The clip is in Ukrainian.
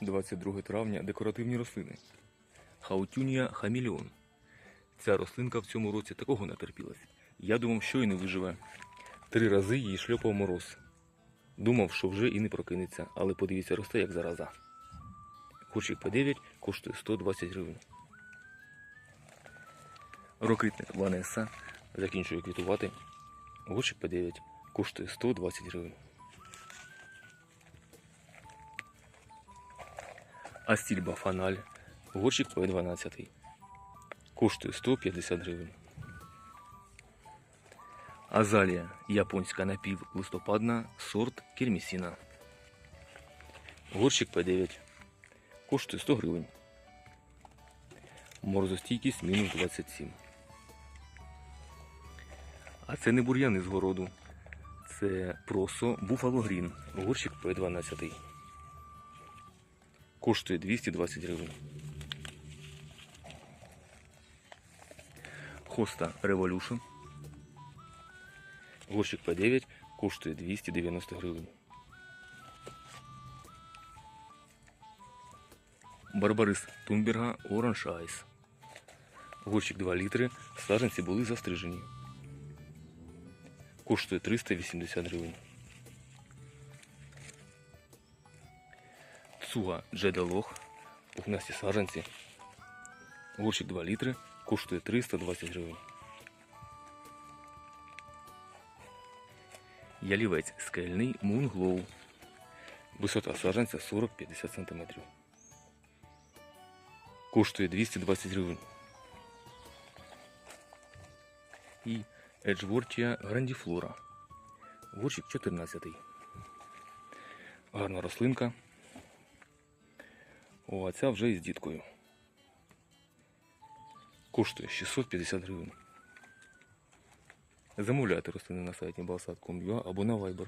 22 травня декоративні рослини. Хаутюнія хаміліон. Ця рослинка в цьому році такого натерпілась. Я думав, що і не виживе. Три рази її шльопав мороз. Думав, що вже і не прокинеться, але подивіться, росте як зараза. Кущик П9 коштує 120 гривень. Рокитник Ванеса закінчує квітувати. Горщик П9 коштує 120 гривень. Астільба Фаналь, горщик П12. Коштує 150 гривень. Азалія японська напівлистопадна, сорт Кермісіна. Горщик П9. Коштує 100 гривень. Морозостійкість мінус 27. А це не бур'яни з городу. Це просо Буфало Грін. Горщик П12. Коштує 220 гривень. Хоста Revolution. Горщик П9 коштує 290 гривень. Барбарис Тунберга Orange Ice. Горщик 2 літри. Саженці були застрижені. Коштує 380 гривень. Цуга Джеделох. Пухнасті саженці. Горщик 2 літри. Коштує 320 гривень. Ялівець скельний Мунглоу. Висота саджанця 40-50 см. Коштує 220 гривень. І Еджвортія Грандіфлора. Горщик 14. Гарна рослинка. О, а ця вже із діткою. Коштує 650 гривень. Замовляйте рослини на сайті balsat.com.ua або на Viber